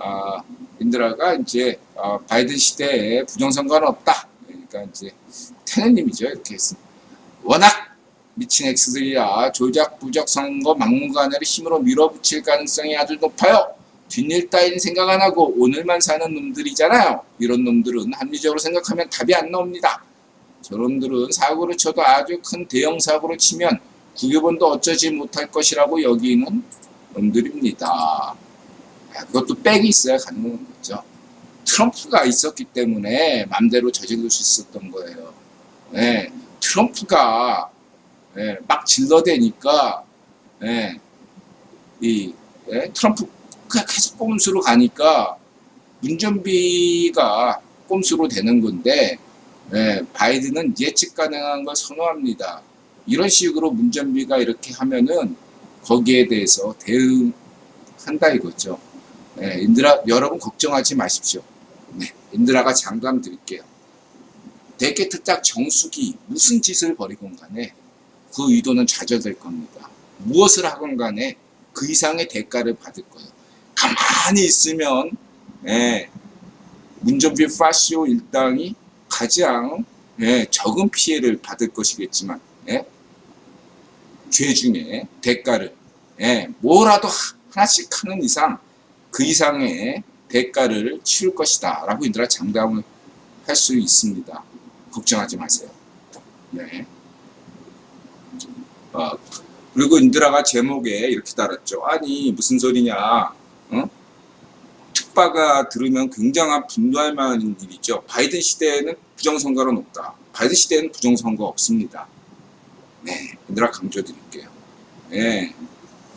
아, 인드라가 이제 어, 바이든 시대에 부정선거는 없다. 그러니까 이제 테너님이죠 이렇게 했습니다. 워낙 미친 엑스들이야 조작 부적 선거 막무가내로 힘으로 밀어붙일 가능성이 아주 높아요. 뒷일 따위는 생각 안 하고 오늘만 사는 놈들이잖아요. 이런 놈들은 합리적으로 생각하면 답이 안 나옵니다. 저놈들은 사고를 쳐도 아주 큰 대형 사고를 치면 국유본도 어쩌지 못할 것이라고 여기는 놈들입니다. 아, 그것도 백이 있어야 가능한 거죠. 트럼프가 있었기 때문에 맘대로 저지를 수 있었던 거예요. 예, 트럼프가 예, 막 질러대니까 예, 이 예, 트럼프가 계속 꼼수로 가니까 운전비가 꼼수로 되는 건데 예, 바이든은 예측 가능한 걸 선호합니다. 이런 식으로 운전비가 이렇게 하면은 거기에 대해서 대응한다 이거죠. 예, 인드라 여러분 걱정하지 마십시오. 네, 인드라가 장담 드릴게요. 데케트 딱 정수기 무슨 짓을 벌이건 간에 그 의도는 좌절될 겁니다. 무엇을 하건 간에 그 이상의 대가를 받을 거예요. 가만히 있으면 예, 운전비 파시오 일당이 가장 예, 적은 피해를 받을 것이겠지만 예, 죄 중에 대가를 예, 뭐라도 하- 하나씩 하는 이상 그 이상의 대가를 치를 것이다 라고 인드라 장담을 할 수 있습니다. 걱정하지 마세요. 네. 어, 그리고 인드라가 제목에 이렇게 달았죠. 아니 무슨 소리냐? 어? 특바가 들으면 굉장한 분노할 만한 일이죠. 바이든 시대에는 부정선거는 없다. 바이든 시대에는 부정선거 없습니다. 네, 인드라 강조드릴게요. 네,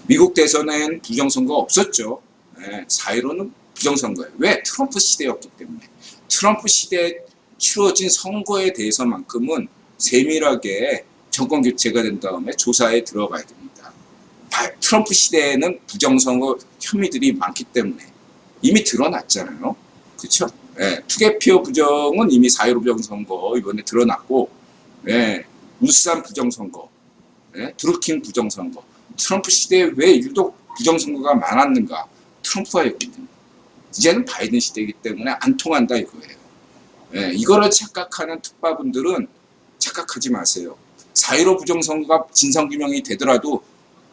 미국 대선엔 부정선거 없었죠. 네, 4.15는 부정선거예요. 왜? 트럼프 시대였기 때문에. 트럼프 시대에 치러진 선거에 대해서만큼은 세밀하게 정권 교체가 된 다음에 조사에 들어가야 됩니다. 바- 트럼프 시대에는 부정선거 혐의들이 많기 때문에 이미 드러났잖아요. 그렇죠? 예, 투개표 부정은 이미 4.15 부정선거 이번에 드러났고 예, 울산 부정선거, 예, 드루킹 부정선거 트럼프 시대에 왜 유독 부정선거가 많았는가? 트럼프가 였기 때문에 이제는 바이든 시대이기 때문에 안 통한다 이거예요. 예, 이거를 착각하는 특파분들은 착각하지 마세요. 4.15 부정선거가 진상규명이 되더라도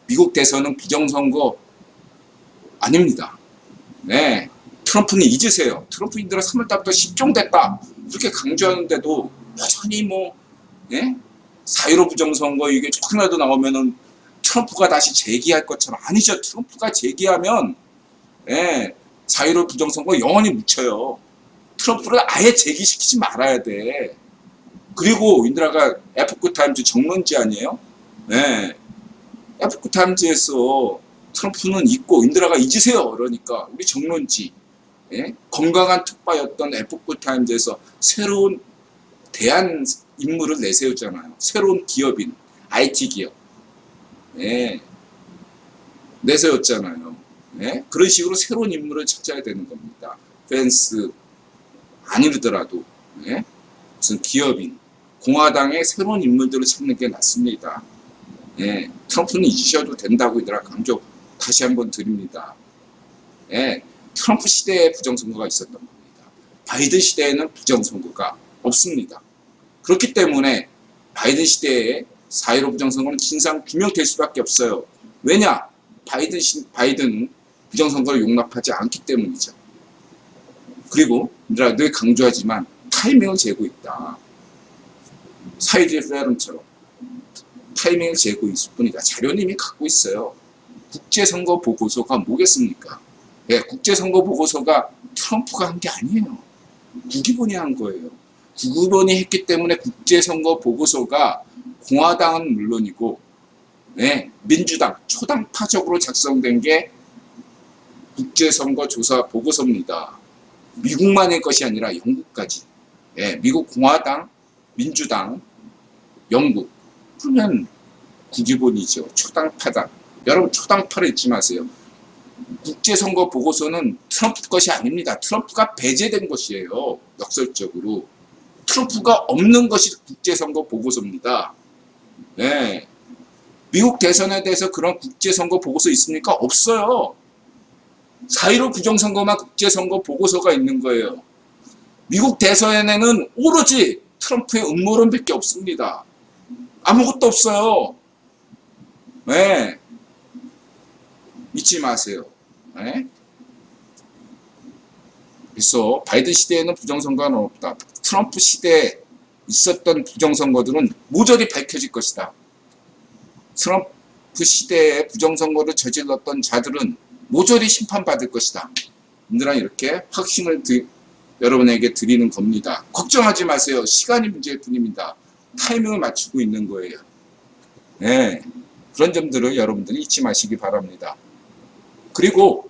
미국 대선은 부정선거 아닙니다. 네. 트럼프는 잊으세요. 트럼프인들은 3월달부터 10종 됐다. 이렇게 강조하는데도 여전히 뭐, 예? 4.15 부정선거 이게 조금이라도 나오면은 트럼프가 다시 제기할 것처럼 아니죠. 트럼프가 제기하면, 예, 4.15 부정선거 영원히 묻혀요. 트럼프를 아예 제기시키지 말아야 돼. 그리고 인드라가 에포크 타임즈 정론지 아니에요? 네. 에포크 타임즈에서 트럼프는 잊고 인드라가 잊으세요. 그러니까 우리 정론지 예? 건강한 특파였던 에포크 타임즈에서 새로운 대한 인물을 내세우잖아요. 새로운 기업인 IT 기업 예. 내세웠잖아요. 예? 그런 식으로 새로운 인물을 찾아야 되는 겁니다. 펜스 아니더라도 예? 무슨 기업인 공화당의 새로운 인물들을 찾는 게 낫습니다. 예, 트럼프는 잊으셔도 된다고 이들아 강조 다시 한번 드립니다. 예, 트럼프 시대에 부정선거가 있었던 겁니다. 바이든 시대에는 부정선거가 없습니다. 그렇기 때문에 바이든 시대에 4.15 부정선거는 진상 규명될 수밖에 없어요. 왜냐? 바이든, 시, 바이든 부정선거를 용납하지 않기 때문이죠. 그리고 늘 강조하지만 타이밍을 재고 있다. 사이드의 페런처럼 타이밍을 재고 있을 뿐이다. 자료는 이미 갖고 있어요. 국제선거 보고서가 뭐겠습니까? 예, 국제선거 보고서가 트럼프가 한 게 아니에요. 국기본이 한 거예요. 국기본이 했기 때문에 국제선거 보고서가 공화당은 물론이고 예, 민주당 초당파적으로 작성된 게 국제선거 조사 보고서입니다. 미국만의 것이 아니라 영국까지. 예, 미국 공화당, 민주당, 영국. 그러면 국기본이죠. 초당파당. 여러분 초당파를 잊지 마세요. 국제선거 보고서는 트럼프 것이 아닙니다. 트럼프가 배제된 것이에요. 역설적으로. 트럼프가 없는 것이 국제선거 보고서입니다. 네. 미국 대선에 대해서 그런 국제선거 보고서 있습니까? 없어요. 4.15 부정선거만 국제선거 보고서가 있는 거예요. 미국 대선에는 오로지 트럼프의 음모론밖에 없습니다. 아무것도 없어요. 네. 잊지 마세요. 네. 그래서 바이든 시대에는 부정선거는 없다. 트럼프 시대에 있었던 부정선거들은 모조리 밝혀질 것이다. 트럼프 시대에 부정선거를 저질렀던 자들은 모조리 심판받을 것이다. 인들아 이렇게 확신을 드, 여러분에게 드리는 겁니다. 걱정하지 마세요. 시간이 문제일 뿐입니다. 타이밍을 맞추고 있는 거예요. 네. 그런 점들을 여러분들이 잊지 마시기 바랍니다. 그리고